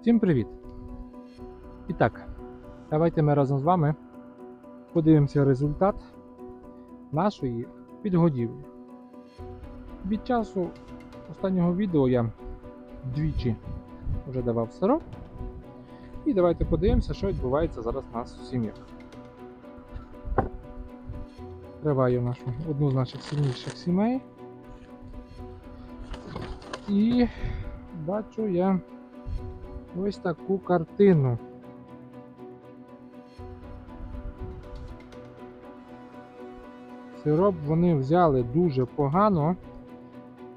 Всім привіт! І так, давайте ми разом з вами подивимося результат нашої підгодівлі. Від часу останнього відео я двічі вже давав сироп. І давайте подивимося, що відбувається зараз у нас у сім'ях. Триваю нашу одну з наших сильніших сімей. І бачу я ось таку картину. Сироп вони взяли дуже погано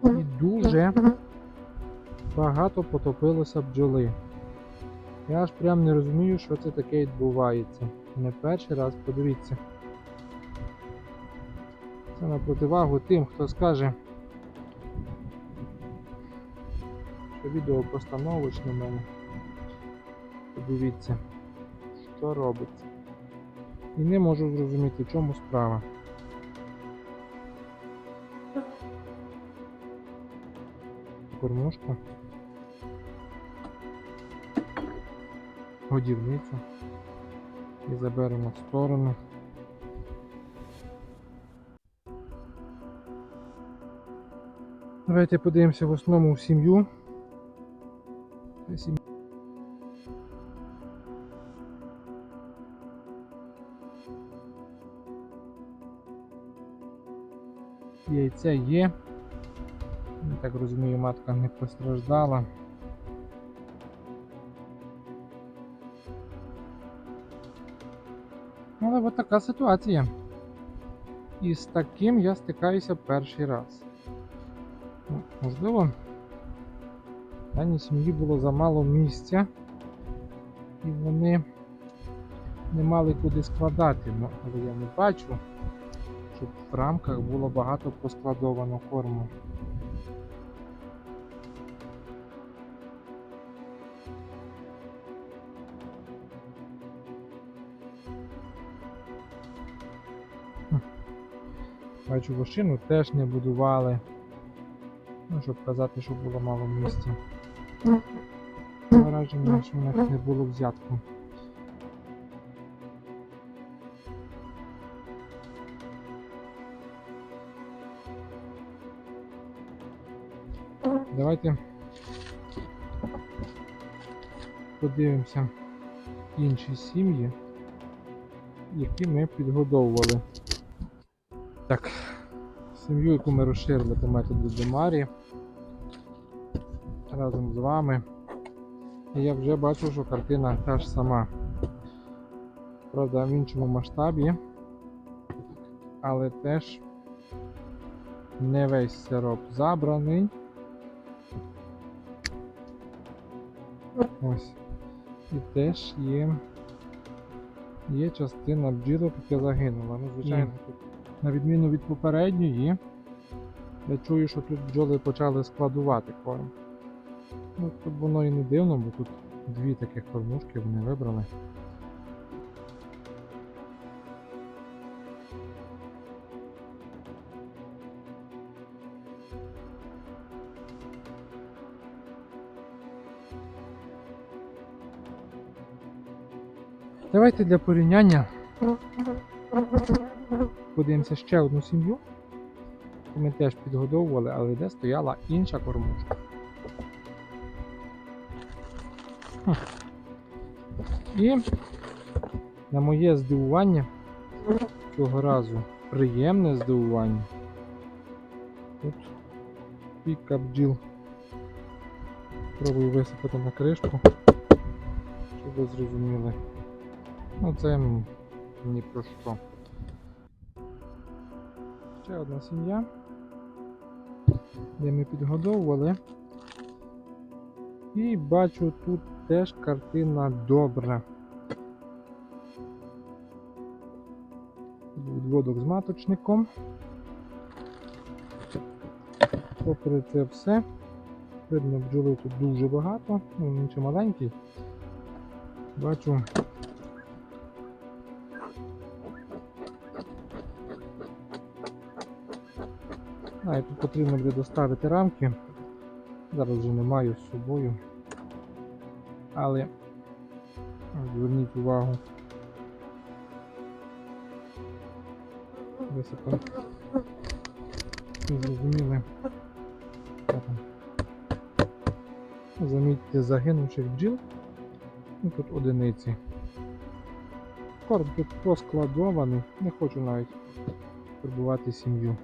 і дуже багато потопилося бджоли. Я аж прям не розумію, що це таке відбувається. Не перший раз подивіться. Це на противагу тим, хто скаже, що відео постановочне в мене. Подивіться, що робиться. І не можу зрозуміти, в чому справа. Кормушку. Годівницю. І заберемо в сторону. Давайте подивимося в основному в сім'ю. Яйце є. Я так розумію, матка не постраждала. Але от така ситуація. І з таким я стикаюся перший раз. Ну, Можливо, в даній сім'ї було замало місця, і вони не мали куди складати, Ну, але я не бачу, щоб в рамках було багато поскладовано корму. Бачу, вощину теж не будували. Ну, щоб казати, що було мало місця. Враження, що в них не було взятку. Давайте подивимося інші сім'ї, які ми підгодовували. Так, сім'ю, яку ми розширили по методу Демарі разом з вами. І я вже бачу, що картина та ж сама. Правда, в іншому масштабі, але теж не весь сироп забраний. Ось. І теж є, є частина бджілок, яка загинула. Ну, звичайно, тут, на відміну від попередньої, я чую, що тут бджоли почали складувати корм. Ну, тут воно і не дивно, бо тут дві таких кормушки вони вибрали. Давайте для порівняння подивимося ще одну сім'ю. Ми теж підгодовували, але де стояла інша кормушка. І на моє здивування цього разу приємне здивування. Тут піка бджіл. Пробую висипати на кришку, щоб ви зрозуміли. Ну це ні про що. Ще одна сім'я, де ми підгодовували. І бачу тут теж картина добра. Відводок з маточником. Попри це все, видно бджоли тут дуже багато, ну він ще маленький. Бачу. А, і тут потрібно буде доставити рамки. Зараз вже не маю з собою. Але зверніть увагу. Висипав. Зрозуміли. Замітьте загинувших бджіл. Ну, тут одиниці. Корм тут поскладований, не хочу навіть турбувати сім'ю.